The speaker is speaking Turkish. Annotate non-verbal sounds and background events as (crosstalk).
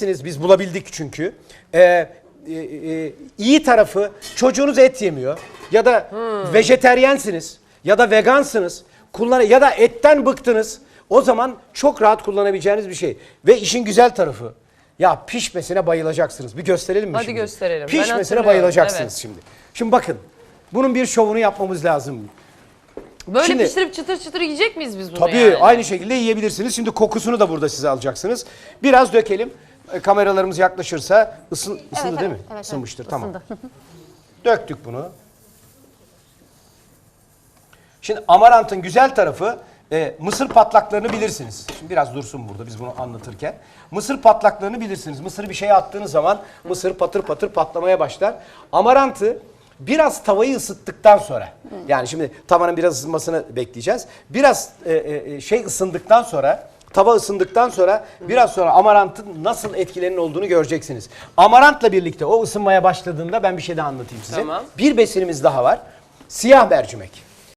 bulabilirsiniz. Biz bulabildik çünkü. Ee, e, e, iyi tarafı çocuğunuz et yemiyor ya da vejeteryensiniz ya da vegansınız. Kullan ya da etten bıktınız. O zaman çok rahat kullanabileceğiniz bir şey. Ve işin güzel tarafı ya pişmesine bayılacaksınız. Bir gösterelim mi Hadi şimdi? gösterelim. Ben Pişmesine bayılacaksınız evet. şimdi. Şimdi bakın. Bunun bir şovunu yapmamız lazım. Böyle Şimdi- pişirip çıtır çıtır yiyecek miyiz biz bunu Tabii yani? aynı şekilde yiyebilirsiniz. Şimdi kokusunu da burada size alacaksınız. Biraz dökelim. E, Kameralarımız yaklaşırsa ısın, ısındı Evet, değil evet, mi? evet, evet. Isınmıştır tamam. Isındı. (laughs) Döktük bunu. Şimdi amarantın güzel tarafı e, mısır patlaklarını bilirsiniz. Şimdi biraz dursun burada biz bunu anlatırken. Mısır patlaklarını bilirsiniz. Mısırı bir şeye attığınız zaman mısır patır patır patlamaya başlar. Amarantı biraz tavayı ısıttıktan sonra yani şimdi tavanın biraz ısınmasını bekleyeceğiz. Biraz e, e, e, şey ısındıktan sonra tava ısındıktan sonra biraz sonra amarantın nasıl etkilerinin olduğunu göreceksiniz. Amarantla birlikte o ısınmaya başladığında ben bir şey daha anlatayım size. Tamam. Bir besinimiz daha var. Siyah mercimek.